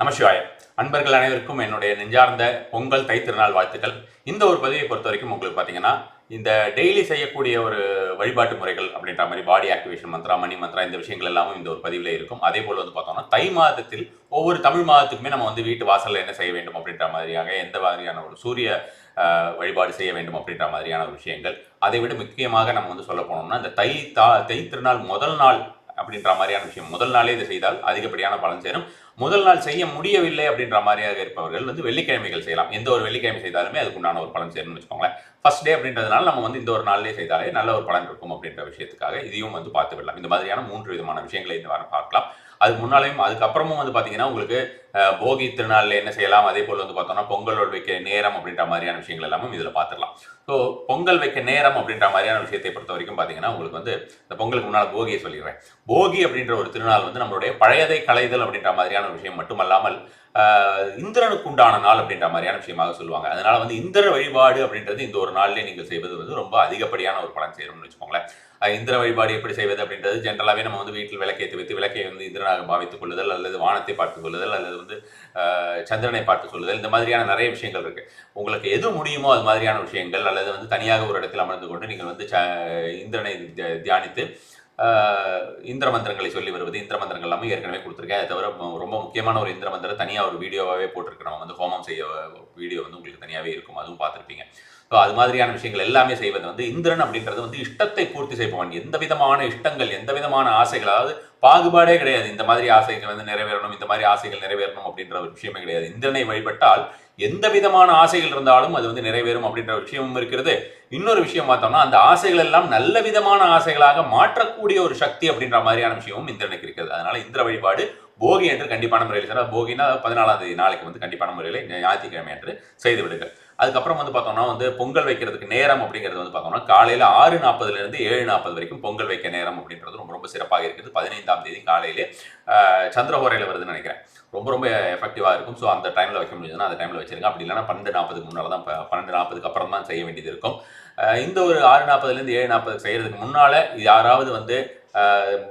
நமசிவாயம். அன்பர்கள் அனைவருக்கும் என்னுடைய நெஞ்சார்ந்த பொங்கல் தை திருநாள் வாழ்த்துக்கள். இந்த ஒரு பதிவை பொறுத்த வரைக்கும் உங்களுக்கு பார்த்தீங்கன்னா இந்த டெய்லி செய்யக்கூடிய ஒரு வழிபாட்டு முறைகள் அப்படின்ற மாதிரி பாடி ஆக்டிவேஷன் மந்த்ரா மணி மந்த்ரா இந்த விஷயங்கள் எல்லாமும் இந்த ஒரு பதிவில் இருக்கும். அதே போல் வந்து பார்த்தோம்னா தை மாதத்தில் ஒவ்வொரு தமிழ் மாதத்துக்குமே நம்ம வந்து வீட்டு வாசலில் என்ன செய்ய வேண்டும் அப்படின்ற மாதிரியாக எந்த மாதிரியான ஒரு சூரிய வழிபாடு செய்ய வேண்டும் அப்படின்ற மாதிரியான ஒரு விஷயங்கள். அதை விட முக்கியமாக நம்ம வந்து சொல்ல போனோம்னா இந்த தை தா தை திருநாள் முதல் நாள் அப்படின்ற மாதிரியான விஷயம். முதல் நாளே இதை செய்தால் அதிகப்படியான பலன் சேரும். முதல் நாள் செய்ய முடியவில்லை அப்படின்ற மாதிரியாக இருப்பவர்கள் வந்து வெள்ளிக்கிழமைகள் செய்யலாம். எந்த ஒரு வெள்ளிக்கிழமை செய்தாலுமே அதுக்குண்டான ஒரு பலன் சேரும்னு வச்சுக்கோங்களேன். ஃபர்ஸ்ட் டே அப்படின்றதுனால நம்ம வந்து இந்த ஒரு நாள்லேயே செய்தாலே நல்ல ஒரு பலன் இருக்கும் அப்படின்ற விஷயத்துக்காக இதையும் வந்து பார்த்து விடலாம் இந்த மாதிரியான மூன்று விதமான விஷயங்களை இந்த வாரம் பார்க்கலாம். அதுக்கு முன்னாலேயும் அதுக்கப்புறமும் வந்து பார்த்தீங்கன்னா உங்களுக்கு போகி திருநாளில் என்ன செய்யலாம்? அதே போல் வந்து பார்த்தோம்னா பொங்கல் வைக்க நேரம் அப்படின்ற மாதிரியான விஷயங்கள் எல்லாமே இதில் பார்த்துடலாம் ஸோ பொங்கல் வைக்க நேரம் அப்படின்ற மாதிரியான விஷயத்தை பொறுத்த வரைக்கும் பார்த்தீங்கன்னா உங்களுக்கு வந்து இந்த பொங்கலுக்கு முன்னால் போகியை சொல்லிடுறேன். போகி அப்படின்ற ஒரு திருநாள் வந்து நம்மளுடைய பழையதை களைதல் அப்படின்ற மாதிரியான விஷயம் மட்டுமல்லாமல் இந்திரனுக்கு உண்டான நாள் அப்படின்ற மாதிரியான விஷயமாக சொல்லுவாங்க. அதனால வந்து இந்திர வழிபாடு அப்படின்றது இந்த ஒரு நாள்லேயே நீங்கள் செய்வது வந்து ரொம்ப அதிகப்படியான ஒரு பலன் செய்யணும்னு வச்சுக்கோங்களேன். இந்திர வழிபாடு எப்படி செய்வது அப்படின்றது ஜென்ரலாகவே நம்ம வந்து வீட்டில் விளக்கேற்றி வைத்து விளக்கை வந்து இந்திரனாக பாவித்துக் கொள்ளுதல் அல்லது வானத்தை பார்த்துக் கொள்ளுதல் அல்லது வந்து சந்திரனை பார்த்து சொல்லுதல் இந்த மாதிரியான நிறைய விஷயங்கள் இருக்கு. உங்களுக்கு எது முடியுமோ அது மாதிரியான விஷயங்கள் அல்லது வந்து தனியாக ஒரு இடத்தில் அமர்ந்து கொண்டு நீங்கள் வந்து ச- இந்திரனை தியானித்து இந்திர மந்திரங்களை சொல்லி வருவது இந்திர மந்திரங்கள் எல்லாமே ஏற்கனவே கொடுத்துருக்கேன். அதை தவிர ரொம்ப முக்கியமான ஒரு இந்திர மந்திரம் தனியாக ஒரு வீடியோவாகவே போட்டிருக்கு நம்ம வந்து ஹோமம் செய்ய வீடியோ வந்து உங்களுக்கு தனியாகவே இருக்கும். அதுவும் பார்த்துருப்பீங்க. ஸோ அது மாதிரியான விஷயங்கள் எல்லாமே செய்வது வந்து இந்திரன் அப்படின்றது வந்து இஷ்டத்தை பூர்த்தி செய்பவன். எந்த விதமான இஷ்டங்கள் எந்த விதமான ஆசைகள் அதாவது பாகுபாடே கிடையாது. இந்த மாதிரி ஆசைகள் வந்து நிறைவேறணும் இந்த மாதிரி ஆசைகள் நிறைவேறணும் அப்படின்ற ஒரு விஷயமே கிடையாது. இந்திரனை வழிபட்டால் எந்த விதமான ஆசைகள் இருந்தாலும் அது வந்து நிறைவேறும் அப்படின்ற விஷயமும் இருக்கிறது. இன்னொரு விஷயம் பார்த்தோம்னா அந்த ஆசைகள் எல்லாம் நல்ல விதமான ஆசைகளாக மாற்றக்கூடிய ஒரு சக்தி அப்படின்ற மாதிரியான விஷயமும் இந்திரனுக்கு இருக்கிறது. அதனால இந்திர வழிபாடு போகி என்று கண்டிப்பான முறையில் சார் போகினா பதினாலாம் தேதி நாளைக்கு வந்து கண்டிப்பான முறையில் ஞாயிற்றுக்கிழமை என்று செய்து விடுங்கள். அதுக்கப்புறம் வந்து பார்த்தோம்னா வந்து பொங்கல் வைக்கிறதுக்கு நேரம் அப்படிங்கிறது வந்து பார்த்தோம்னா காலையில் ஆறு நாற்பதுலேருந்து ஏழு நாற்பது வரைக்கும் பொங்கல் வைக்க நேரம் அப்படின்றது ரொம்ப ரொம்ப சிறப்பாக இருக்குது. பதினைந்தாம் தேதி காலையிலே சந்திரஹோரையில் வருதுன்னு நினைக்கிறேன். ரொம்ப ரொம்ப எஃபெக்டிவாக இருக்கும். ஸோ அந்த டைமில் வைக்க முடியுதுன்னா அந்த டைமில் வச்சிருங்க. அப்படி இல்லைன்னா பன்னெண்டு நாற்பதுக்கு முன்னால் தான் பன்னெண்டு நாற்பதுக்கு அப்புறம் தான் செய்ய வேண்டியது இருக்கும். இந்த ஒரு ஆறு நாற்பதுலேருந்து ஏழு நாற்பதுக்கு செய்கிறதுக்கு முன்னால் யாராவது வந்து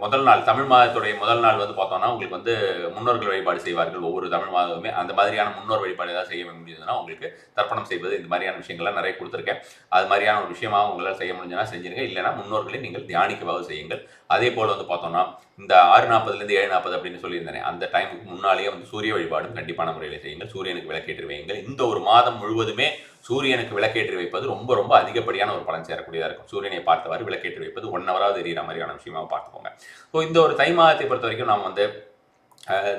முதல் நாள் தமிழ் மாதத்துடைய முதல் நாள் வந்து பார்த்தோம்னா உங்களுக்கு வந்து முன்னோர்கள் வழிபாடு செய்வார்கள் ஒவ்வொரு தமிழ் மாதமுமே. அந்த மாதிரியான முன்னோர் வழிபாடு ஏதாவது செய்ய முடியுதுன்னா உங்களுக்கு தர்ப்பணம் செய்வது இந்த மாதிரியான விஷயங்கள்லாம் நிறைய கொடுத்துருக்கேன். அது மாதிரியான ஒரு விஷயமாக உங்களால் செய்ய முடிஞ்சுன்னா செஞ்சிருங்க. இல்லைன்னா முன்னோர்களை நீங்கள் தியானிக்கவாக செய்யுங்கள். அதே போல் வந்து பார்த்தோம்னா இந்த ஆறு நாற்பதுலேருந்து ஏழு நாற்பது அப்படின்னு சொல்லியிருந்தேன் அந்த டைமுக்கு முன்னாலேயே வந்து சூரிய வழிபாடும் கண்டிப்பான முறையில் செய்யுங்கள். சூரியனுக்கு விளக்கேற்று வையுங்கள். இந்த ஒரு மாதம் முழுவதுமே சூரியனுக்கு விளக்கேற்றி வைப்பது ரொம்ப ரொம்ப அதிகப்படியான ஒரு பலன் சேரக்கூடியதாக இருக்கும். சூரியனை பார்த்தவாறு விளக்கேற்றி வைப்பது ஒன் ஹவராவது எரியிற மாதிரியான விஷயமாக பார்த்துக்கோங்க. ஸோ இந்த ஒரு தை மாதத்தை பொறுத்த வரைக்கும் நாம் வந்து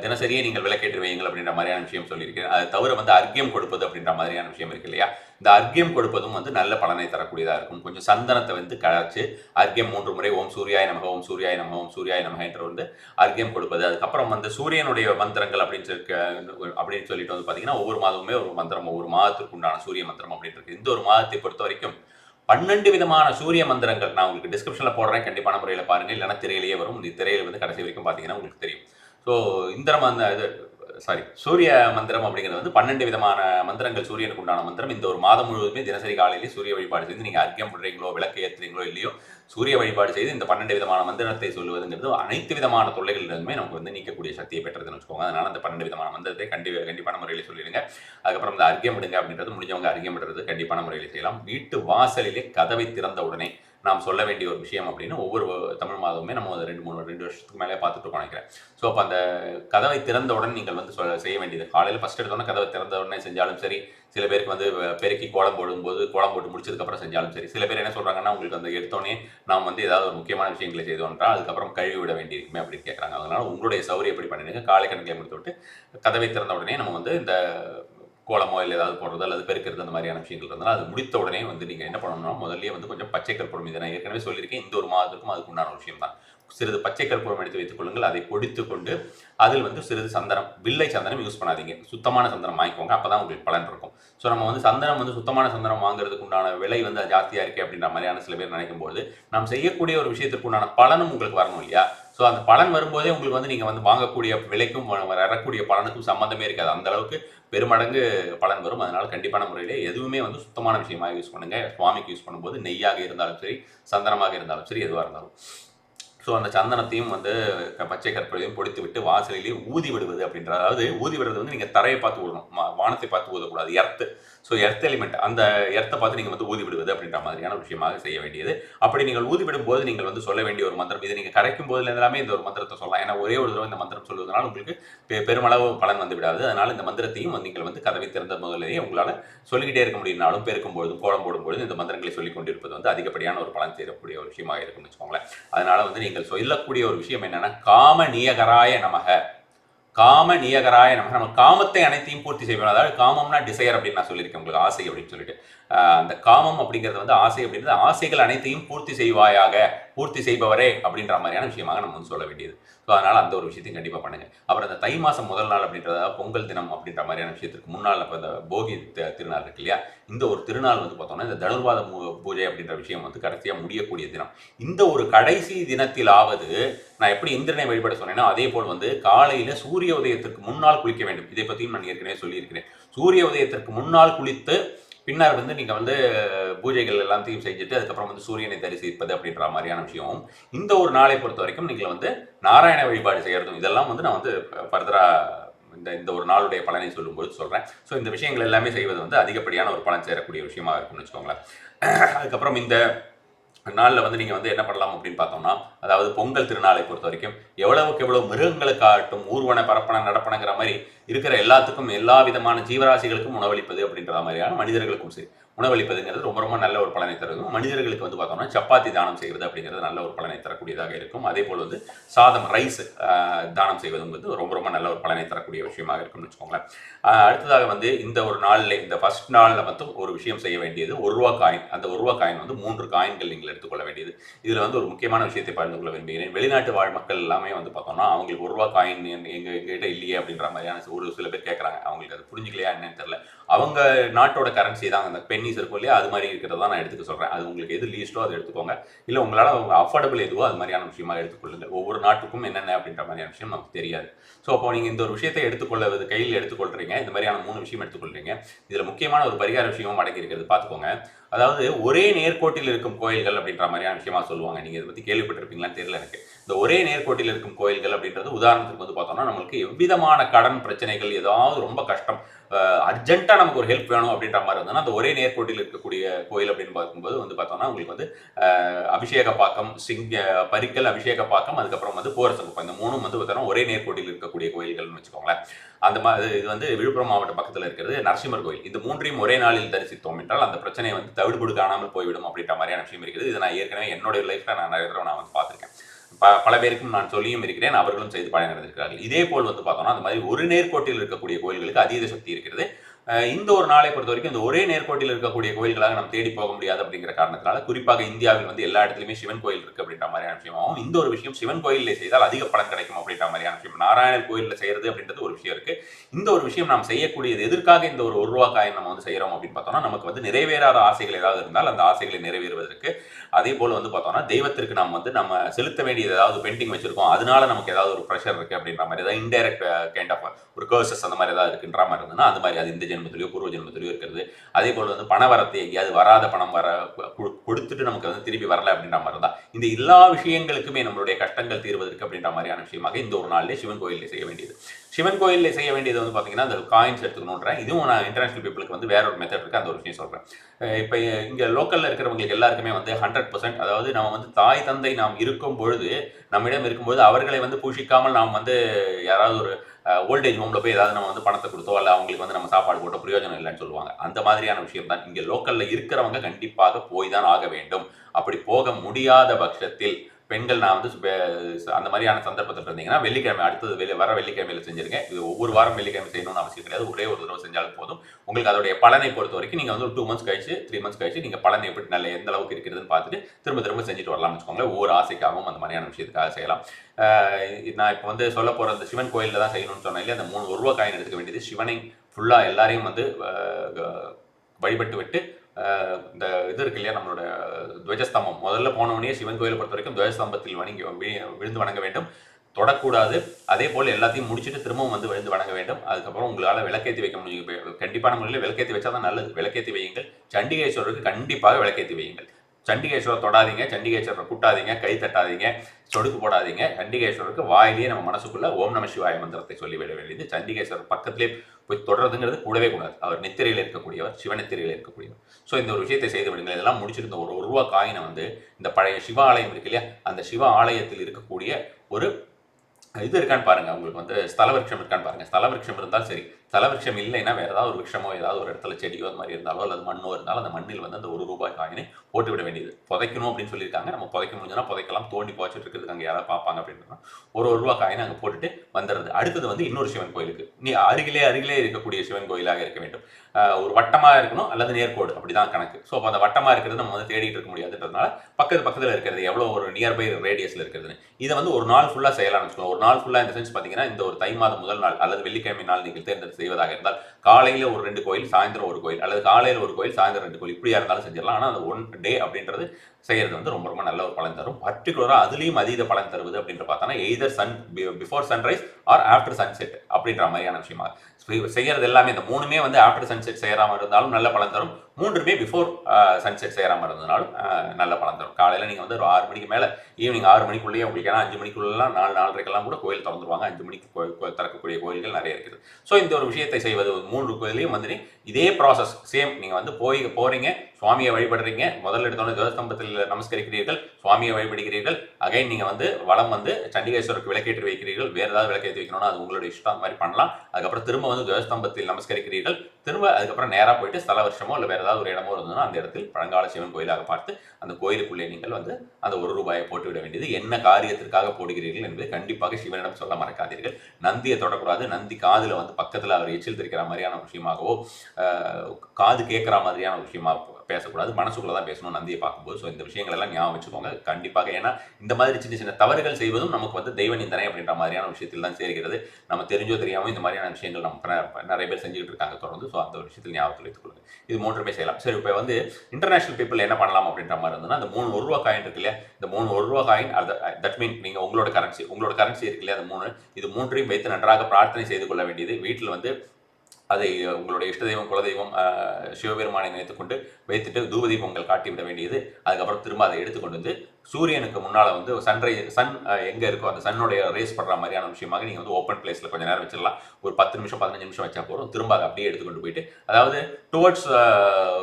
தினசரியே நீங்கள் விளக்கேற்றி வையுங்கள் அப்படின்ற மாதிரியான விஷயம் சொல்லியிருக்கேன் அது தவிர வந்து அர்க்கியம் கொடுப்பது அப்படின்ற மாதிரியான விஷயம் இருக்கு இல்லையா? இந்த அர்க்கியம் கொடுப்பதும் வந்து நல்ல பலனை தரக்கூடியதாக இருக்கும். கொஞ்சம் சந்தனத்தை வந்து கழச்சு அர்க்கியம் மூன்று முறை ஓம் சூரியாய நமக ஓம் சூர்யாய் நமக ஓம் சூர்யாய் நமக என்ற வந்து அர்க்கியம் கொடுப்பது. அதுக்கப்புறம் வந்து சூரியனுடைய மந்திரங்கள் அப்படின்னு சொல்லி அப்படின்னு சொல்லிட்டு வந்து பார்த்தீங்கன்னா ஒவ்வொரு மாதமுமே ஒரு மந்திரம் ஒவ்வொரு மாதத்திற்கு உண்டான சூரிய மந்திரம் அப்படின்னு இருக்கு. இந்த ஒரு மாதத்தை பொறுத்த வரைக்கும் பன்னெண்டு விதமான சூரிய மந்திரங்கள் நான் உங்களுக்கு டிஸ்கிரிப்ஷனில் போடுறேன். கண்டிப்பான முறையில் பாருங்கள் இல்லைன்னா திரையிலேயே வரும். இந்த திரையில் வந்து கடைசி வரைக்கும் பார்த்தீங்கன்னா உங்களுக்கு தெரியும். ஸோ இந்த மந்த இது சாரி சூரிய மந்திரம் அப்படிங்கிறது வந்து பன்னெண்டு விதமான மந்திரங்கள் சூரியனுக்கு உண்டான மந்திரம். இந்த ஒரு மாதம் முழுவதுமே தினசரி காலையிலே சூரிய வழிபாடு செய்து நீங்கள் அர்க்கியம் பண்ணுறீங்களோ விளக்கு ஏற்றுறீங்களோ இல்லையோ சூரிய வழிபாடு செய்து இந்த பன்னெண்டு விதமான மந்திரத்தை சொல்லுவதுங்கிறது அனைத்து விதமான தொல்லைகளிலிருந்துமே நமக்கு வந்து நீக்கக்கூடிய சக்தியை பெற்றதுன்னு வச்சுக்கோங்க. அதனால அந்த பன்னெண்டு விதமான மந்திரத்தை கண்டிப்பாக கண்டிப்பான முறையில் சொல்லிடுங்க. அதுக்கப்புறம் இந்த அர்க்கியம் விடுங்க அப்படின்றது முடிஞ்சவங்க அர்க்கியம் விடுறது கண்டிப்பான முறையில் செய்யலாம். வீட்டு வாசலிலே கதவை திறந்த உடனே நாம் சொல்ல வேண்டிய ஒரு விஷயம் அப்படின்னு ஒவ்வொரு தமிழ் மாதமுமே நம்ம ரெண்டு மூணு ரெண்டு வருஷத்துக்கு மேலே பார்த்துட்டு நினைக்கிறேன். ஸோ அப்போ அந்த கதவை திறந்தவுடன் நீங்கள் வந்து சொல்ல செய்ய வேண்டியது. காலையில் ஃபஸ்ட் எடுத்தோன்னே கதவை திறந்த உடனே செஞ்சாலும் சரி சில பேருக்கு வந்து பெருக்கி கோலம் போடும்போது கோலம் போட்டு முடிச்சதுக்கப்புறம் செஞ்சாலும் சரி சில பேர் என்ன சொல்கிறாங்கன்னா உங்களுக்கு அந்த எடுத்தோடனே நாம் வந்து ஏதாவது ஒரு முக்கியமான விஷயங்களை செய்தோன்றால் அதுக்கப்புறம் கழுவி விட வேண்டியிருக்குமே அப்படின்னு கேட்குறாங்க. அதனால் உங்களுடைய சௌரி எப்படி பண்ணிடுங்க? காலை கணக்கில் முடித்து விட்டு கதவை திறந்த உடனே நம்ம வந்து இந்த கோலமோ இல்லை ஏதாவது போடுறது அல்லது பெருக்கிறது அந்த மாதிரியான விஷயங்கள் இருந்தாலும் அது முடித்த உடனே வந்து நீங்கள் என்ன பண்ணணும்னா முதல்லயே வந்து கொஞ்சம் பச்சை கற்பூரம் இதை நான் ஏற்கனவே சொல்லியிருக்கேன். இந்த ஒரு மாதத்துக்கும் அதுக்கு உண்டான ஒரு விஷயம் தான் சிறிது பச்சை கற்பூரம் எடுத்து வைத்துக் கொள்ளுங்கள் அதை பொடித்து கொண்டு அதில் வந்து சிறிது சந்தனம் வில்லை சந்தனம் யூஸ் பண்ணாதீங்க. சுத்தமான சந்தனம் வாங்கிக்கோங்க. அப்போ தான் உங்களுக்கு பலன் இருக்கும். ஸோ நம்ம வந்து சந்தனம் வந்து சுத்தமான சந்தனம் வாங்குறதுக்கு உண்டான விலை வந்து ஜாஸ்தியாக இருக்குது அப்படின்ற மாதிரியான சில பேர் நினைக்கும் போது நாம் செய்யக்கூடிய ஒரு விஷயத்திற்கு உண்டான பலனும் உங்களுக்கு வரணும் இல்லையா? ஸோ அந்த பலன் வரும்போதே உங்களுக்கு வந்து நீங்கள் வந்து வாங்கக்கூடிய விலைக்கும் வரக்கூடிய பலனுக்கும் சம்மந்தமே இருக்காது. அந்த அளவுக்கு பெருமடங்கு பலன் வரும். அதனால் கண்டிப்பான முறையில் எதுவுமே வந்து சுத்தமான விஷயமாக யூஸ் பண்ணுங்கள் சுவாமிக்கு யூஸ் பண்ணும்போது நெய்யாக இருந்தாலும் சரி சந்தனமாக இருந்தாலும் சரி எதுவாக இருந்தாலும். ஸோ அந்த சந்தனத்தையும் வந்து பச்சை கற்பலையும் பொடித்து விட்டு வாசலிலேயே ஊதி விடுவது அப்படின்ற அதாவது ஊதி விடுறது வந்து நீங்கள் தரையை பார்த்து விடணும் மா- வானத்தை பார்த்து ஊதக்கூடாது. எர்த்து. ஸோ எர்த் எலிமெண்ட் அந்த எர்த்தை பார்த்து நீங்கள் வந்து ஊதி விடுவது அப்படின்ற மாதிரியான விஷயமாக செய்ய வேண்டியது. அப்படி நீங்கள் ஊதி விடும்போது நீங்கள் வந்து சொல்ல வேண்டிய ஒரு மந்திரம் இதை நீங்கள் கரைக்கும் போதுல எல்லாமே இந்த ஒரு மந்திரத்தை சொல்லலாம். ஏன்னா ஒரே ஒரு தடவை இந்த மந்திரம் சொல்வதனால உங்களுக்கு பெ- பெருமளவு பலன் வந்து விடாது. அதனால் இந்த மந்திரத்தையும் நீங்கள் வந்து கதவை திறந்த முதலேயே உங்களால் சொல்லிக்கிட்டே இருக்க முடியும்னாலும் பெருக்கும் பொழுதும் கோலம் போடும் பொழுது இந்த மந்திரங்களை சொல்லிக் கொண்டிருப்பது வந்து அதிகப்படியான ஒரு பலன் செய்யக்கூடிய ஒரு விஷயமாக இருக்கும்னு வச்சுக்கோங்களேன். அதனால் வந்து நீங்கள் சொல்லக்கூடிய ஒரு விஷயம் என்னென்னா காம நியகராய நமக. காம நியகராய நம்ம காமத்தை அனைத்தையும் பூர்த்தி செய்வோம் அதாவது காமம்னா டிசையர் அப்படின்னு நான் சொல்லியிருக்கேன். உங்களுக்கு ஆசை அப்படின்னு சொல்லிட்டு. அந்த காமம் அப்படிங்கிறது வந்து ஆசை அப்படின்றது ஆசைகள் அனைத்தையும் பூர்த்தி செய்வாயாக பூர்த்தி செய்பவரே அப்படின்ற மாதிரியான விஷயமாக நம்ம வந்து சொல்ல வேண்டியது. ஸோ அதனால் அந்த ஒரு விஷயத்தையும் கண்டிப்பாக பண்ணுங்கள் அப்புறம் அந்த தை மாதம் முதல் நாள் அப்படின்றத பொங்கல் தினம் அப்படின்ற மாதிரியான விஷயத்துக்கு முன்னால் இப்போ இந்த போகி திருநாள் இருக்கு இல்லையா? இந்த ஒரு திருநாள் வந்து பார்த்தோம்னா இந்த தனுர்வாத பூஜை அப்படின்ற விஷயம் வந்து கடைசியாக முடியக்கூடிய தினம். இந்த ஒரு கடைசி தினத்திலாவது நான் எப்படி இந்திரனை வழிபட சொன்னேனோ அதே போல் வந்து காலையில் சூரிய உதயத்திற்கு முன்னால் குளிக்க வேண்டும். இதை பற்றியும் நான் ஏற்கனவே சொல்லியிருக்கிறேன். சூரிய உதயத்திற்கு முன்னால் குளித்து பின்னர் வந்து நீங்கள் வந்து பூஜைகள் எல்லாத்தையும் செஞ்சுட்டு அதுக்கப்புறம் வந்து சூரியனை தரிசிப்பது அப்படின்ற மாதிரியான விஷயம். இந்த ஒரு நாளை பொறுத்த வரைக்கும் நீங்கள் வந்து நாராயண வழிபாடு செய்கிறதும் இதெல்லாம் வந்து நான் வந்து ஃபர்தராக இந்த இந்த ஒரு நாளுடைய பலனை சொல்லும்போது சொல்கிறேன் ஸோ இந்த விஷயங்கள் எல்லாமே செய்வது வந்து அதிகப்படியான ஒரு பலன் சேரக்கூடிய விஷயமா இருக்கும்னு வச்சுக்கோங்களேன். அதுக்கப்புறம் இந்த நாளில் வந்து நீங்கள் வந்து என்ன பண்ணலாம் அப்படின்னு பார்த்தோம்னா அதாவது பொங்கல் திருநாளை பொறுத்த வரைக்கும் எவ்வளவுக்கு எவ்வளவு மிருகங்களுக்காகட்டும் ஊர்வன பரப்பன நடப்பனங்கிற மாதிரி இருக்கிற எல்லாத்துக்கும் எல்லா விதமான ஜீவராசிகளுக்கும் உணவளிப்பது அப்படின்ற மாதிரியான மனிதர்களுக்கும் சரி. உணவளிப்பதுங்கிறது ரொம்ப ரொம்ப நல்ல ஒரு பலனை தரும் மனிதர்களுக்கு வந்து பார்த்தோம்னா சப்பாத்தி தானம் செய்வது அப்படிங்கிறது நல்ல ஒரு பலனை தரக்கூடியதாக இருக்கும். அதே போல் வந்து சாதம் ரைஸ் தானம் செய்வதும் வந்து ரொம்ப ரொம்ப நல்ல ஒரு பலனை தரக்கூடிய விஷயமாக இருக்கும்னு வச்சுக்கோங்களேன். அடுத்ததாக வந்து இந்த ஒரு நாளில் இந்த ஃபர்ஸ்ட் நாளில் மட்டும் ஒரு விஷயம் செய்ய வேண்டியது ஒரு ரூபா காயின். அந்த ஒரு ரூபா காயின் வந்து மூன்று காயின்கள் நீங்கள் எடுத்துக்கொள்ள வேண்டியது. இதில் வந்து ஒரு முக்கியமான விஷயத்தை பகிர்ந்து கொள்ள விரும்புகிறேன். வெளிநாட்டு வாழ் மக்கள் எல்லாமே வந்து பார்த்தோம்னா அவங்களுக்கு ஒரு ரூபா காயின் எங்கள் எங்ககிட்ட இல்லையே அப்படின்ற மாதிரியான ஒரு சில பேர் கேட்குறாங்க. அவங்களுக்கு அது புரிஞ்சுக்கலையா என்னன்னு தெரியல. அவங்க நாட்டோட கரன்சி தான். அந்த பெண் பென்னிஸ் இருக்கும் இல்லையா அது மாதிரி இருக்கிறதா நான் எடுத்துக்க சொல்கிறேன் அது உங்களுக்கு எது லீஸ்ட்டோ அதை எடுத்துக்கோங்க. இல்லை உங்களால் அவங்க அஃபோர்டபுள் எதுவோ அது மாதிரியான விஷயமா எடுத்துக்கொள்ளுங்க. ஒவ்வொரு நாட்டுக்கும் என்னென்ன அப்படின்ற மாதிரியான விஷயம் நமக்கு தெரியாது. ஸோ அப்போ நீங்கள் இந்த ஒரு விஷயத்தை எடுத்துக்கொள்ள கையில் எடுத்துக்கொள்றீங்க. இந்த மாதிரியான மூணு விஷயம் எடுத்துக்கொள்றீங்க. இதில் முக்கியமான ஒரு பரிகார விஷயமும் அடங்கியிருக்கிறது. பார்த்துக்கோங்க. அதாவது ஒரே நேர்கோட்டில் இருக்கும் கோயில்கள் அப்படின்ற மாதிரியான விஷயமா சொல்லுவாங்க. நீங்கள் இதை பற்றி கேள்விப்பட்டிருப்பீங்களான்னு தெரியல எனக்கு. இந்த ஒரே நேர்கோட்டில் இருக்கும் கோயில்கள் அப்படின்றது உதாரணத்துக்கு வந்து பார்த்தோம்னா நம்மளுக்கு எவ்விதமான கடன் பிரச்சனைகள் ஏதாவது ரொம்ப கஷ்டம் அர்ஜென்ட்டாக நமக்கு ஒரு ஹெல்ப் வேணும் அப்படின்ற மாதிரி இருந்ததுன்னா அந்த ஒரே நேர்கோட்டில் இருக்கக்கூடிய கோயில் அப்படின்னு பார்க்கும்போது வந்து பார்த்தோம்னா உங்களுக்கு வந்து அபிஷேக பாக்கம் சிங்க பரிக்கல் அபிஷேக பாக்கம் அதுக்கப்புறம் வந்து போரசங்குப்பம் இந்த மூணும் வந்து பார்த்தோம்னா ஒரே நேர்கோட்டில் இருக்கக்கூடிய கோயில்கள்னு வச்சுக்கோங்களேன். அந்த மாதிரி இது வந்து விழுப்புரம் மாவட்ட பக்கத்தில் இருக்கிறது நரசிம்மர் கோயில். இந்த மூன்றையும் ஒரே நாளில் தரிசித்தோம் என்றால் அந்த பிரச்சனை வந்து தவிடுபடு காணாமல் போய்விடும் அப்படின்ற மாதிரியான விஷயம் இருக்குது. இது நான் ஏற்கனவே என்னுடைய லைஃப்பில் நான் நிறைய தடவை நான் வந்து பார்த்துருக்கேன். ப பல பேருக்கும் நான் சொல்லியும் இருக்கிறேன் அவர்களும் செய்து பயனடைந்திருக்கிறார்கள் இதே போல் வந்து பார்த்தோம்னா அந்த மாதிரி ஒரு நேர்கோட்டில் இருக்கக்கூடிய கோயில்களுக்கு அதீத சக்தி இருக்கிறது. இந்த ஒரு நாளை பொறுத்த வரைக்கும் இந்த ஒரே நேர்கோட்டில் இருக்கக்கூடிய கோயில்களாக நம்ம தேடி போக முடியாது அப்படிங்கிற காரணத்தினால குறிப்பாக இந்தியாவில் வந்து எல்லா இடத்துலையுமே சிவன் கோயில் இருக்கு அப்படின்ற மாதிரியான விஷயமாகவும் இந்த ஒரு விஷயம் சிவன் கோயிலில் செய்தால் அதிக பலன் கிடைக்கும் அப்படின்ற மாதிரியான விஷயம். நாராயணர் கோயிலில் செய்யறது அப்படின்றது ஒரு விஷயம் இருக்கு. இந்த ஒரு விஷயம் நாம் செய்யக்கூடியது எதற்காக இந்த ஒரு ஒரு ரூபா காயின் நம்ம வந்து செய்யறோம் அப்படின்னு பார்த்தோம்னா நமக்கு வந்து நிறைவேறாத ஆசைகள் ஏதாவது இருந்தால் அந்த ஆசைகளை நிறைவேறுவதற்கு அதே போல் வந்து பார்த்தோம்னா தெய்வத்திற்கு நாம் வந்து நம்ம செலுத்த வேண்டியது ஏதாவது பெண்டிங் வச்சிருக்கோம் அதனால நமக்கு ஏதாவது ஒரு ப்ரெஷர் இருக்கு அப்படின்ற மாதிரி ஏதாவது இன்டைரக்ட் கைண்ட் ஆஃப் ஒரு கர்சஸ் அந்த மாதிரி ஏதாவது இருக்குன்ற மாதிரி இருந்ததுன்னா அது மாதிரி அது இந்த ஜென்மத்திலையோ பூர்வ ஜென்மத்திலையோ இருக்கிறது. அதே போல் வந்து பண வரத்து எங்கேயாவது வராத பணம் வர கொடுத்துட்டு நமக்கு வந்து திருப்பி வரல அப்படின்ற மாதிரி தான் இந்த எல்லா விஷயங்களுக்குமே நம்மளுடைய கஷ்டங்கள் தீர்வதற்கு அப்படின்ற மாதிரியான விஷயமாக இந்த ஒரு நாளிலே சிவன் கோயிலில் செய்ய வேண்டியது. சிவன் கோயிலில் செய்ய வேண்டியது வந்து பார்த்தீங்கன்னா அந்த காயின்ஸ் எடுத்துக்கணுன்றேன் இதுவும் நான் இன்டர்நேஷனல் பீப்புளுக்கு வந்து வேற ஒரு மெத்தட் இருக்குது அந்த ஒரு விஷயம் சொல்கிறேன் இப்போ இங்கே லோக்கலில் இருக்கிறவங்களுக்கு எல்லாருக்குமே வந்து ஹண்ட்ரட் பர்சன்ட் அதாவது நம்ம வந்து தாய் தந்தை நாம் இருக்கும் பொழுது நம்மிடம் இருக்கும்போது அவர்களை வந்து பூஷிக்காமல் நாம் வந்து யாராவது ஒரு ஓல்டேஜ் ஹோமில் போய் ஏதாவது நம்ம வந்து பணத்தை கொடுத்தோ இல்லை அவங்களுக்கு வந்து நம்ம சாப்பாடு போட்டோ பிரயோஜனம் இல்லைன்னு சொல்லுவாங்க. அந்த மாதிரியான விஷயம் தான் இங்கே லோக்கலில் இருக்கிறவங்க கண்டிப்பாக போய் தான் ஆக வேண்டும். அப்படி போக முடியாத பட்சத்தில் பெண்கள் நான் வந்து அந்த மாதிரியான சந்தர்ப்பத்தில் இருந்தீங்கன்னா வெள்ளிக்கிழமை அடுத்தது வெளி வர வெள்ளிக்கிழமையில செஞ்சிருங்க. இது ஒவ்வொரு வாரம் வெள்ளிக்கிழமை செய்யணும்னு அவசியம் கிடையாது. ஒரே ஒரு தடவை செஞ்சாலும் போதும். உங்களுக்கு அதோடைய பலனை பொறுத்த வரைக்கும் நீங்கள் வந்து ஒரு டூ மந்த்ஸ் கழிச்சு த்ரீ மந்த்ஸ் கழிச்சு நீங்கள் பலன் எப்படி நல்ல எந்த அளவுக்கு இருக்கிறதுன்னு பார்த்துட்டு திரும்ப திரும்ப செஞ்சுட்டு வரலாம்னு வச்சுக்கோங்களேன். ஒவ்வொரு ஆசைக்காகவும் அந்த மாதிரியான விஷயத்துக்காக செய்யலாம். நான் இப்போ வந்து சொல்ல போகிற அந்த சிவன் கோயிலில் தான் செய்யணும்னு சொன்னேன் இல்லையா? அந்த மூணு ரூபா காயின் எடுத்துக்க வேண்டியது சிவனை ஃபுல்லாக எல்லாரையும் வந்து க- வழிபட்டு விட்டு இந்த இது இருக்கு இல்லையா நம்மளோட துவஜஸ்தம்பம். முதல்ல போனவனே சிவன் கோயிலை பொறுத்த வரைக்கும் துவஜஸ்தம்பத்தில் வணங்கி விழுந்து வணங்க வேண்டும். தொடக்கூடாது. அதே போல் எல்லாத்தையும் முடிச்சுட்டு திரும்பவும் வந்து விழுந்து வணங்க வேண்டும். அதுக்கப்புறம் உங்களால் விளக்கேற்றி வைக்க முடியும். கண்டிப்பான முறையில் விளக்கேற்றி வச்சா தான் நல்லது. விளக்கேற்றி வையுங்கள். சண்டிகேஸ்வரருக்கு கண்டிப்பாக விளக்கேற்றி வையுங்கள். சண்டிகேஸ்வரர் தொடாதீங்க சண்டிகேஸ்வரரை கூட்டாதீங்க கை தட்டாதீங்க சொடுக்கு போடாதீங்க. சண்டிகேஸ்வரருக்கு வாயிலேயே நம்ம மனசுக்குள்ள ஓம் நம சிவாய மந்திரத்தை சொல்லி விட வேண்டியது. சண்டிகேஸ்வரர் பக்கத்திலே போய் தொடர்றதுங்கிறது கூடவே கூடாது. அவர் நித்திரையில் இருக்கக்கூடியவர் சிவநித்திரையில் இருக்கக்கூடியவர். ஸோ இந்த ஒரு விஷயத்தை செய்து விடுங்கள். இதெல்லாம் முடிச்சிருந்த ஒரு ரூபா காயினை வந்து இந்த பழைய சிவ ஆலயம் இருக்கு இல்லையா? அந்த சிவ ஆலயத்தில் இருக்கக்கூடிய ஒரு இது இருக்கான்னு பாருங்க. உங்களுக்கு வந்து ஸ்தலவருஷம் இருக்கான்னு பாருங்க. ஸ்தலவருஷம் இருந்தால் சரி தலவிருஷம் இல்லைன்னா வேற ஏதாவது ஒரு விஷமோ ஏதாவது ஒரு இடத்துல செடியோ அது மாதிரி இருந்தாலோ அல்லது மண்ணோ இருந்தாலும் அந்த மண்ணில் வந்து அந்த ஒரு ரூபாய் காயினை போட்டு விட வேண்டியது. புதைக்கணும் அப்படின்னு சொல்லியிருக்காங்க. நம்ம புதைக்க முடிஞ்சுன்னா புதைக்கலாம். தோண்டி போச்சுட்டு இருக்கிறதுக்கு அங்கே யாராவது பார்ப்பாங்க அப்படின்னா ஒரு ஒரு ரூபா காயினை அங்கே போட்டுட்டு வந்துடுறது. அடுத்தது வந்து இன்னொரு சிவன் கோயிலுக்கு. நீ அருகிலே அருகிலே இருக்கக்கூடிய சிவன் கோயிலாக இருக்க வேண்டும். ஒரு வட்டமாக இருக்கணும் அல்லது நேர்கோடு. அப்படிதான் கணக்கு. ஸோ அப்போ அந்த வட்டமாக இருக்கிறது நம்ம வந்து தேடிட்டு இருக்க முடியாதுன்றதுனால பக்கத்து பக்கத்தில் இருக்கிறது எவ்வளோ ஒரு நியர்பை ரேடியஸில் இருக்கிறதுன்னு. இதை வந்து ஒரு நாள் ஃபுல்லாக செய்யலாம்னு வச்சுக்கோங்க. ஒரு நாள் ஃபுல்லாக இந்த சென்ஸ் பார்த்தீங்கன்னா இந்த ஒரு தை மாதம் முதல் நாள் அல்லது வெள்ளிக்கிழமை நாள் நீங்கள் தேர்ந்தெடுத்து செய்வதாக இருந்தால் காலையில் ஒரு ரெண்டு கோயில் சாயந்தரம் ஒரு கோயில் அல்லது காலையில் ஒரு கோயில் சாயந்தரம் ரெண்டு கோயில் இப்படியா இருந்தாலும் செஞ்சிடலாம். ஆனால் அந்த ஒன் டே அப்படின்றது செய்யறது வந்து ரொம்ப ரொம்ப நல்ல ஒரு பலன் தரும். பர்டிகுலராக அதுலேயும் அதீத பலன் தருவது அப்படின்ற பார்த்தோன்னா either sun before sunrise or after sunset அப்படின்ற மாதிரியான விஷயமா செய்- செய்யறது எல்லாமே இந்த மூணுமே வந்து ஆஃப்டர் சன்செட் செய்யறாம இருந்தாலும் நல்ல பலன் தரும். மூன்றுமே பிஃபோர் சன்செட் செய்யறாம இருந்ததுனாலும் இருந்தாலும் நல்ல பலன் தரும். காலையில் நீங்கள் வந்து ஒரு ஆறு மணிக்கு மேலே ஈவினிங் ஆறு மணிக்குள்ளேயே உங்களுக்கு ஏன்னா அஞ்சு மணிக்குள்ளெல்லாம் நாலு நாலரைக்கெல்லாம் கூட கோயில் திறந்துருவாங்க. அஞ்சு மணிக்கு கோயில் திறக்கக்கூடிய கோயில்கள் நிறைய இருக்குது. ஸோ இந்த ஒரு விஷயத்தை செய்வது மூன்று கோயிலையும் வந்து இதே ப்ராசஸ் சேம் நீங்கள் வந்து போய் போகிறீங்க சுவாமியை வழிபடுறீங்க. முதல்ல எடுத்தோன்னே துவஸ்தம்பத்தில் நமஸ்கரிக்கிறீர்கள். சுவாமியை வழிபடுகிறீர்கள். அகைன் நீங்கள் வந்து வளம் வந்து சண்டிகேஸ்வரருக்கு விளக்கேற்றி வைக்கிறீர்கள். வேறு ஏதாவது விளக்கேற்றி வைக்கணும்னா அது உங்களோட இஷ்டம். அந்த மாதிரி பண்ணலாம். அதுக்கப்புறம் திரும்ப வந்து துவஸ்தம்பத்தில் நமஸ்கரிக்கிறீர்கள். திரும்ப அதுக்கப்புறம் நேராக போயிட்டு ஸ்தல வருஷமோ இல்லை வேறு ஏதாவது ஒரு இடமோ இருந்ததுன்னா அந்த இடத்தில் பழங்கால சிவன் கோயிலாக பார்த்து அந்த கோயிலுக்குள்ளே நீங்கள் வந்து அந்த ஒரு ரூபாயை போட்டுவிட வேண்டியது. என்ன காரியத்திற்காக போடுகிறீர்கள் என்பதை கண்டிப்பாக சிவனிடம் சொல்ல மறக்காதீர்கள். நந்தியை தொடக்கூடாது. நந்தி காதில் வந்து பக்கத்தில் அவர் எச்சில் தெரிக்கிற மாதிரியான விஷயமாகவோ காது கேட்குற மாதிரியான விஷயமாக பேசக்கூடாது மனசுக்குள்ள தான் பேசணும் நந்தியை பார்க்கும்போது. ஸோ இந்த விஷயங்கள் எல்லாம் ஞாபகம் வச்சுக்கோங்க. கண்டிப்பாக ஏன்னா இந்த மாதிரி சின்ன சின்ன தவறுகள் செய்வதும் நமக்கு வந்து தெய்வ நிந்தனை அப்படின்ற மாதிரியான விஷயத்தில் தான் சேர்கிறது. நம்ம தெரிஞ்சோ தெரியாமல் இந்த மாதிரியான விஷயங்கள் நம்ம ந- நிறைய பேர் செஞ்சுக்கிட்டு இருக்காங்க தொடர்ந்து. ஸோ அந்த ஒரு விஷயத்தில் ஞாபகத்தில் வைத்துக்கொள்ளுங்க இது மூன்றுமே செய்யலாம். சரி இப்போ வந்து இன்டர்நேஷனல் பீப்புள் என்ன பண்ணலாம் அப்படின்ற மாதிரி இருந்ததுன்னா அந்த மூணு ஒரு ரூபா காயின் இருக்கு இல்லையா? இந்த மூணு ஒரு ரூபா காயின் அது தட் மீன் நீங்கள் உங்களோட கரன்சி உங்களோட கரன்சி இருக்கு இல்லையா? அந்த மூணு. இது மூன்றையும் வைத்து நன்றாக பிரார்த்தனை செய்து கொள்ள வேண்டியது. வீட்டில் வந்து அதை உங்களுடைய இஷ்ட தெய்வம் குலதெய்வம் சிவபெருமானை நினைத்துக்கொண்டு வைத்துட்டு தூபதி பொங்கல் காட்டி விட வேண்டியது. அதுக்கப்புறம் திரும்ப அதை எடுத்துக்கொண்டு வந்து சூரியனுக்கு முன்னால் வந்து சன்ரைஸ் சன் எங்கே இருக்கோ அந்த சன்னுடைய ரேஸ் படுற மாதிரியான விஷயமாக நீங்கள் வந்து ஓப்பன் பிளேஸில் கொஞ்சம் நேரம் வச்சிடலாம் ஒரு பத்து நிமிஷம் பதினஞ்சு நிமிஷம் வச்சா போதும். திரும்ப அதை அப்படியே எடுத்துக்கொண்டு போயிட்டு அதாவது டுவர்ட்ஸ்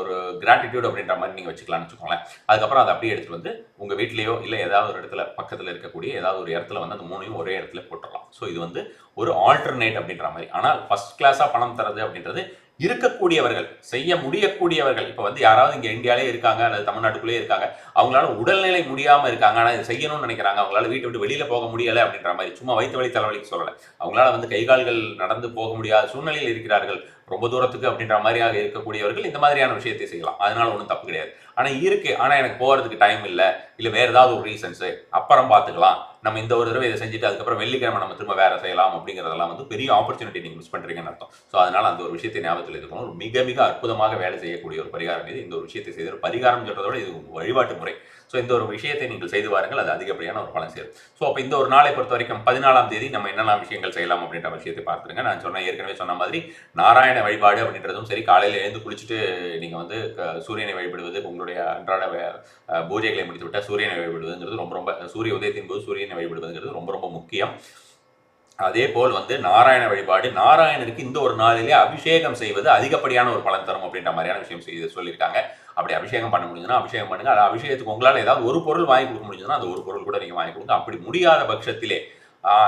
ஒரு கிராட்டிடியூட் அப்படின்ற மாதிரி நீங்கள் வச்சுக்கலாம்னு வச்சுக்கோங்களேன். அதுக்கப்புறம் அதை அப்படியே எடுத்துகிட்டு வந்து உங்கள் வீட்லேயோ இல்லை ஏதாவது ஒரு இடத்துல பக்கத்தில் இருக்கக்கூடிய ஏதாவது ஒரு இடத்துல வந்து அந்த மூணையும் ஒரே இடத்துல போட்டுடலாம். ஸோ இது வந்து ஒரு ஆல்டர்னேட் அப்படின்ற மாதிரி. ஆனால் ஃபர்ஸ்ட் கிளாஸாக பணம் தரது அப்படின்றது இருக்கக்கூடியவர்கள் செய்ய முடியக்கூடியவர்கள். இப்போ வந்து யாராவது இங்கே இந்தியாவிலே இருக்காங்க அல்லது தமிழ்நாட்டுக்குள்ளே இருக்காங்க அவங்களால உடல்நிலை முடியாமல் இருக்காங்க. ஆனால் இதை செய்யணும்னு நினைக்கிறாங்க. அவங்களால வீட்டை விட்டு வெளியில் போக முடியலை அப்படின்ற மாதிரி. சும்மா வயிற்று வழி தலைவலிக்கு சொல்லலை. அவங்களால வந்து கை கால்கள் நடந்து போக முடியாத சூழ்நிலையில் இருக்கிறார்கள். ரொம்ப தூரத்துக்கு அப்படின்ற மாதிரியாக இருக்கக்கூடியவர்கள் இந்த மாதிரியான விஷயத்தை செய்யலாம். அதனால ஒன்றும் தப்பு கிடையாது. ஆனால் இருக்கு. ஆனால் எனக்கு போகிறதுக்கு டைம் இல்லை. இல்லை வேறு ஏதாவது ஒரு ரீசன்ஸு அப்புறம் பார்த்துக்கலாம். நம்ம இந்த ஒரு தடவை இதை செஞ்சுட்டு அதுக்கப்புறம் வெள்ளிக்கிழமை நம்ம திரும்ப வேற செய்யலாம் அப்படிங்கிறதெல்லாம் வந்து பெரிய ஆப்பர்ச்சுனிட்டி நீங்கள் மிஸ் பண்ணுறீங்கன்னு அர்த்தம். ஸோ அதனால அந்த ஒரு விஷயத்தை ஞாபகத்தில் இருக்கணும் ஒரு மிக மிக அற்புதமாக வேலை செய்யக்கூடிய ஒரு பரிகாரம் இது. இந்த ஒரு விஷயத்தை செய்து பரிகாரம் சொல்றதை விட இது வழிபாட்டு முறை. ஸோ இந்த ஒரு விஷயத்தை நீங்கள் செய்து வாருங்கள் அது அதிகப்படியான ஒரு பலன் சேரும். ஸோ அப்போ இந்த ஒரு நாளை பொறுத்த வரைக்கும் பதினாலாம் தேதி நம்ம என்னெல்லாம் விஷயங்கள் செய்யலாம் அப்படின்ற விஷயத்தை பார்த்துருங்க. நான் சொன்ன ஏற்கனவே சொன்ன மாதிரி நாராயண வழிபாடு அப்படின்றதும் சரி காலையில் எழுந்து குளிச்சுட்டு நீங்கள் வந்து சூரியனை வழிபடுவது உங்களுடைய அன்றாட வே- பூஜைகளை முடித்து விட்டால் சூரியனை வழிபடுவதுங்கிறது ரொம்ப ரொம்ப சூரிய உதயத்தின் போது சூரியனை வழிபடுவதுங்கிறது ரொம்ப ரொம்ப முக்கியம். அதே போல் வந்து நாராயண வழிபாடு நாராயணருக்கு இந்த ஒரு நாளிலே அபிஷேகம் செய்வது அதிகப்படியான ஒரு பலன் தரும் அப்படின்ற மாதிரியான விஷயம் செய்து சொல்லியிருக்காங்க. அப்படி அபிஷேகம் பண்ண முடியுதுன்னா அபிஷேகம் பண்ணுங்க. அது அபிஷேகத்துக்கு உங்களால் ஏதாவது ஒரு பொருள் வாங்கி கொடுக்க முடிஞ்சதுன்னா அந்த ஒரு பொருள் கூட நீங்கள் வாங்கி கொடுங்க. அப்படி முடியாத பட்சத்திலே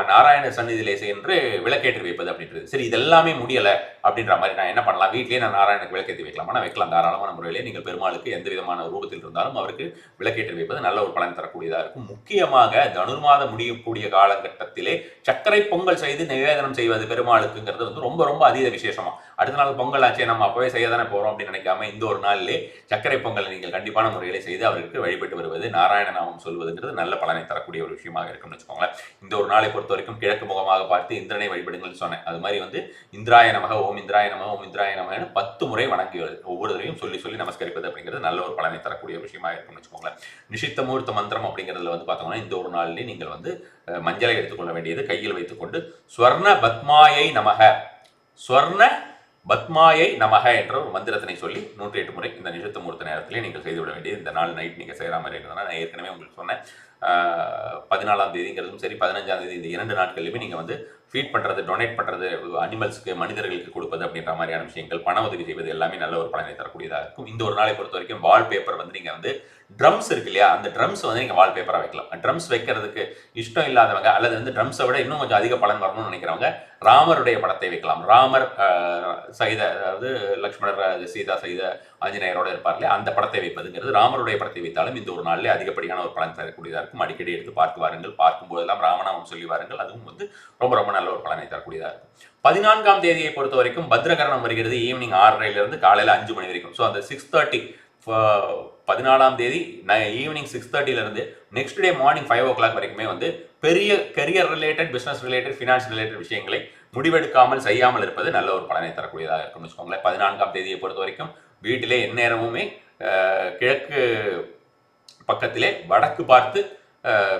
நாராயண சந்நிதியிலே சென்று விளக்கேற்றி வைப்பது அப்படின்றது. சரி இதெல்லாமே முடியலை அப்படின்ற மாதிரி நான் என்ன பண்ணலாம்? வீட்லேயே நான் நாராயணனுக்கு விளக்கேற்றி வைக்கலாமா? வைக்கலாம். தாராளமான முறையிலே நீங்கள் பெருமாளுக்கு எந்த விதமான ரூபத்தில் இருந்தாலும் அவருக்கு விளக்கேற்றி வைப்பது நல்ல ஒரு பலன் தரக்கூடியதாக இருக்கும். முக்கியமாக தனுர்மாதம் முடியக்கூடிய காலகட்டத்திலே சர்க்கரை பொங்கல் செய்து நிவேதனம் செய்வது பெருமாளுக்குங்கிறது வந்து ரொம்ப ரொம்ப அதீத விசேஷமாக அடுத்த நாள் பொங்கல் ஆச்சு நம்ம அப்பவே செய்ய தானே போகிறோம் அப்படின்னு நினைக்காம இந்த ஒரு நாளிலே சர்க்கரை பொங்கலை நீங்கள் கண்டிப்பான முறையிலே செய்து அவருக்கு வழிபட்டு வருவது நாராயண நாமம் சொல்வதுங்கிறது நல்ல பலனை தரக்கூடிய ஒரு விஷயமாக இருக்கும்னு வச்சுக்கோங்களேன். இந்த ஒரு நாளை பொறுத்த வரைக்கும் கிழக்கு முகமாக பார்த்து இந்திரனை வழிபடுங்கள் சொன்னேன். அது மாதிரி வந்து இந்திராய நமக ஓம் இந்திராய நமக ஓம் இந்திராய நமகன்னு பத்து முறை வணங்கி ஒவ்வொருத்தரையும் ஒவ்வொரு தடவையும் சொல்லி சொல்லி நமஸ்கரிப்பது அப்படிங்கிறது நல்ல ஒரு பலனை தரக்கூடிய விஷயமா இருக்கும்னு வச்சுக்கோங்களேன். நிஷித்த முகூர்த்த மந்திரம் அப்படிங்கிறதுல வந்து பார்த்தோம்னா இந்த ஒரு நாளிலே நீங்கள் வந்து மஞ்சளை எடுத்துக்கொள்ள வேண்டியது கையில் வைத்துக்கொண்டு ஸ்வர்ண பத்மாயை நமக. ஸ்வர்ண பத்மாயை நமக என்ற ஒரு மந்திரத்தினை சொல்லி நூற்றி எட்டு முறை இந்த நிஷத்து முகூர்த்த நேரத்திலே நீங்கள் செய்துவிட வேண்டியது. இந்த நாள் நைட் நீங்கள் செய்கிற மாதிரி இருந்ததுன்னா நான் ஏற்கனவே உங்களுக்கு சொன்னேன். பதினாலாம் தேதிங்கிறதும் சரி பதினஞ்சாம் தேதி இந்த இரண்டு நாட்கள்லையுமே நீங்கள் வந்து ஃபீட் பண்ணுறது டொனேட் பண்ணுறது அனிமல்ஸ்க்கு மனிதர்களுக்கு கொடுப்பது அப்படின்ற மாதிரியான விஷயங்கள் பண உதவி செய்வது எல்லாமே நல்ல ஒரு பலனை தரக்கூடியதாக இருக்கும். இந்த ஒரு நாளை பொறுத்த வரைக்கும் வால்பேப்பர் வந்து நீங்கள் வந்து ட்ரம்ஸ் இருக்கு இல்லையா அந்த ட்ரம்ஸ் வந்து நீங்கள் வால்பேப்பராக வைக்கலாம். ட்ரம்ஸ் வைக்கிறதுக்கு இஷ்டம் இல்லாதவங்க அல்லது வந்து ட்ரம்ஸை விட இன்னும் கொஞ்சம் அதிக பலன் வரணும்னு நினைக்கிறவங்க ராமருடைய படத்தை வைக்கலாம். ராமர் சகித அதாவது லக்ஷ்மணர் சீதா சகித ஆஞ்சநேயரோட இருப்பார் இல்லையா அந்த படத்தை வைப்பதுங்கிறது ராமருடைய படத்தை வைத்தாலும் இந்த ஒரு நாளிலே அதிகப்படியான ஒரு பலன் தரக்கூடியதாக இருக்கும். அடிக்கடி எடுத்து பார்த்து வாருங்கள். பார்க்கும் போதெல்லாம் ராமநாமம் சொல்லி வாருங்கள். அதுவும் வந்து ரொம்ப ரொம்ப நல்ல ஒரு பலனை தரக்கூடியதாக இருக்கும். பதினான்காம் தேதியை பொறுத்த வரைக்கும் பத்ரகரணம் வருகிறது ஈவினிங் ஆறரைலேருந்து காலையில் அஞ்சு மணி வரைக்கும். ஸோ அந்த சிக்ஸ் தேர்ட்டி பதினாலாம் தேதி ஈவினிங் சிக்ஸ் இருந்து next day morning five o'clock வரைக்குமே வந்து பெரிய career related business related finance related விஷயங்களை முடிவெடுக்காமல் செய்யாமல் இருப்பது நல்ல ஒரு பலனை தரக்கூடியதாக இருக்கும்னு வச்சுக்கோங்களேன். பதினான்காம் தேதியை பொறுத்த வரைக்கும் வீட்டிலே எந்நேரமுமே கிழக்கு பக்கத்திலே வடக்கு பார்த்து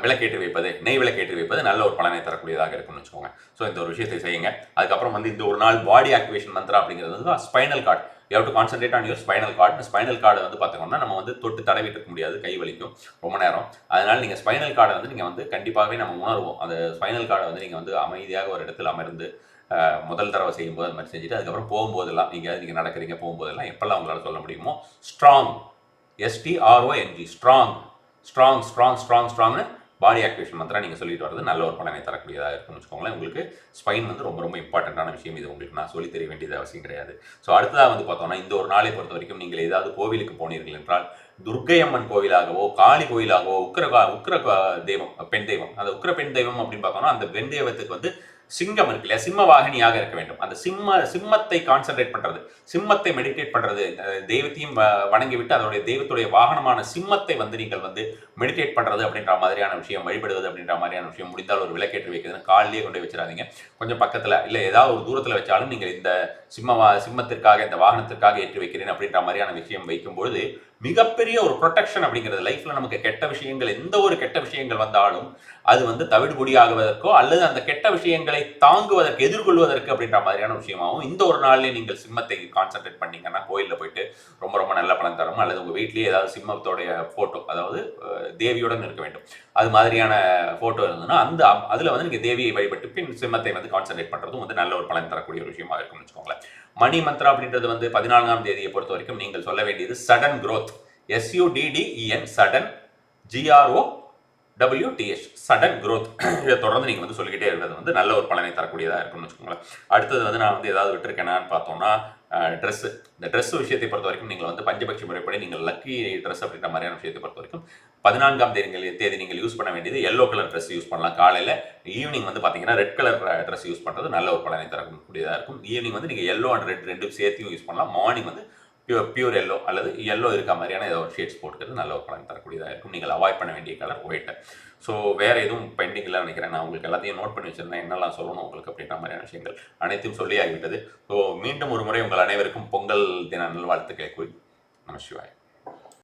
விளக்கேற்றி வைப்பது நெய் விளக்கேற்றி வைப்பது நல்ல ஒரு பலனை தரக்கூடியதாக இருக்கும்னு வச்சுக்கோங்க. ஸோ இந்த ஒரு விஷயத்தை செய்யுங்க. அதுக்கப்புறம் வந்து இந்த ஒரு நாள் பாடி ஆக்டிவேஷன் மந்த்ரா அப்படிங்கிறது வந்து spinal cord you to concentrate on your spinal cord spinal cord வந்து பார்த்தோம்னா நம்ம வந்து தொட்டு தடவிட்டு இருக்க முடியாது கை வலிக்கும் ரொம்ப நேரம். அதனால நீங்கள் ஸ்பைனல் கார்டை வந்து நீங்கள் வந்து கண்டிப்பாகவே நம்ம உணர்வோம். அந்த ஸ்பைனல் கார்டை வந்து நீங்கள் வந்து அமைதியாக ஒரு இடத்துல அமர்ந்து முதல் தடவை செய்யும்போது அது மாதிரி செஞ்சுட்டு அதுக்கப்புறம் போகும்போதெல்லாம் நீங்கள் நீங்கள் நடக்கிறீங்க போகும்போதெல்லாம் எப்பெல்லாம் உங்களால் சொல்ல முடியுமோ strong S T R O N G strong strong strong strong ஸ்ட்ராங்னு body activation மந்திரம் நீங்கள் சொல்லிட்டு வரது நல்ல ஒரு பலனை தரக்கூடியதாக இருக்கும்னு வச்சுக்கோங்களேன். உங்களுக்கு ஸ்பைன் வந்து ரொம்ப ரொம்ப இம்பார்ட்டண்ட்டான விஷயம். இது உங்களுக்கு நான் சொல்லி தெரிய வேண்டியது அவசியம் கிடையாது. ஸோ அடுத்ததாக வந்து பார்த்தோம்னா இந்த ஒரு நாளை பொறுத்த வரைக்கும் நீங்கள் ஏதாவது கோவிலுக்கு போனீர்கள் என்றால் துர்க்கை அம்மன் கோவிலாகவோ காளி கோவிலாகவோ உக்கிர உக்ர உக்கிர தெய்வம் பெண் தெய்வம். அந்த உக்கிர பெண் தெய்வம் அப்படின்னு பார்த்தோம்னா அந்த பெண் தெய்வத்துக்கு வந்து சிங்கம் இருக்கு இல்லையா? சிம்ம வாகினியாக இருக்க வேண்டும். அந்த சிம்ம சிம்மத்தை கான்சென்ட்ரேட் பண்றது சிம்மத்தை மெடிடேட் பண்றது தெய்வத்தையும் வ- வணங்கி விட்டு அதனுடைய தெய்வத்துடைய வாகனமான சிம்மத்தை வந்து நீங்கள் வந்து மெடிடேட் பண்றது அப்படின்ற மாதிரியான விஷயம் வழிபடுவது அப்படின்ற மாதிரியான விஷயம் முடிந்தால் ஒரு விளக்கேற்றி வைக்கிறதுன்னு காலிலேயே கொண்டு வச்சிடாதீங்க. கொஞ்சம் பக்கத்துல இல்ல ஏதாவது ஒரு தூரத்துல வச்சாலும் நீங்கள் இந்த சிம்ம சிம்மத்திற்காக இந்த வாகனத்திற்காக ஏற்றி வைக்கிறேன் அப்படின்ற மாதிரியான விஷயம் வைக்கும்பொழுது மிகப்பெரிய ஒரு ப்ரொடெக்ஷன் அப்படிங்கிறது லைஃப்ல நமக்கு கெட்ட விஷயங்கள் எந்த ஒரு கெட்ட விஷயங்கள் வந்தாலும் அது வந்து தவிடுபொடியாகுவதற்கோ அல்லது அந்த கெட்ட விஷயங்களை தாங்குவதற்கு எதிர்கொள்வதற்கு அப்படின்ற மாதிரியான விஷயமாகவும் இந்த ஒரு நாள்லேயே நீங்கள் சிம்மத்தை கான்சென்ட்ரேட் பண்ணீங்கன்னா கோயிலில் போயிட்டு ரொம்ப ரொம்ப நல்ல பலன் தரும். அல்லது உங்கள் வீட்லேயே ஏதாவது சிம்மத்தோடைய ஃபோட்டோ அதாவது தேவியுடன் இருக்க வேண்டும். அது மாதிரியான ஃபோட்டோ இருந்ததுன்னா அந்த அதில் வந்து நீங்கள் தேவியை வழிபட்டு பின் சிம்மத்தை வந்து கான்சென்ட்ரேட் பண்ணுறதும் வந்து நல்ல ஒரு பலன் தரக்கூடிய ஒரு விஷயமா இருக்கும்னு வச்சுக்கோங்களேன். மணி மந்த்ரா அப்படின்றது வந்து பதினான்காம் தேதியை பொறுத்த வரைக்கும் நீங்கள் சொல்ல வேண்டியது sudden growth S U D D E N sudden G R O W T S sudden growth இதை தொடர்ந்து நீங்கள் வந்து சொல்லிக்கிட்டே இருக்கிறது வந்து நல்ல ஒரு பலனை தரக்கூடியதாக இருக்கும்னு வச்சுக்கோங்களேன். அடுத்தது வந்து நான் வந்து ஏதாவது விட்டுருக்கேனான்னு பார்த்தோம்னா ட்ரெஸ்ஸு இந்த ட்ரெஸ் விஷயத்தை பொறுத்த வரைக்கும் நீங்கள் வந்து பஞ்சபட்ச முறைப்படி நீங்கள் லக்கி ட்ரெஸ் அப்படின்ற மாதிரியான விஷயத்தை பொறுத்த வரைக்கும் பதினான்காம் தேதி நீங்கள் தேதி நீங்கள் யூஸ் பண்ண வேண்டியது எல்லோ கலர் ட்ரெஸ் யூஸ் பண்ணலாம். காலையில் ஈவினிங் வந்து பார்த்தீங்கன்னா ரெட் கலர் ட்ரெஸ் யூஸ் பண்ணுறது நல்ல ஒரு பலனை தரக்கூடியதாக இருக்கும். ஈவினிங் வந்து நீங்கள் எல்லோ அண்ட் ரெட் ரெண்டும் சேர்த்தியும் யூஸ் பண்ணலாம். மார்னிங் வந்து பியூர் பியூர் எல்லோ அல்லது எல்லோ இருக்க மாதிரியான ஏதோ ஒரு ஷேட்ஸ் போட்டுக்கிறது நல்ல ஒரு பலன் தரக்கூடியதாக இருக்கும். நீங்கள் அவாய்ட் பண்ண வேண்டிய கலர் ஒயிட்டு ஸோ வேறு எதுவும் பெண்டிங் இல்லை நினைக்கிறேன். நான் உங்களுக்கு எல்லாத்தையும் நோட் பண்ணி வச்சிருந்தேன். என்னெல்லாம் சொல்லணும் உங்களுக்கு அப்படின்ற மாதிரியான விஷயங்கள் அனைத்தும் சொல்லி ஆகிவிட்டது ஸோ மீண்டும் ஒரு முறை உங்கள் அனைவருக்கும் பொங்கல் தின நல்வாழ்த்துக்களை கூறி நம சிவாய்.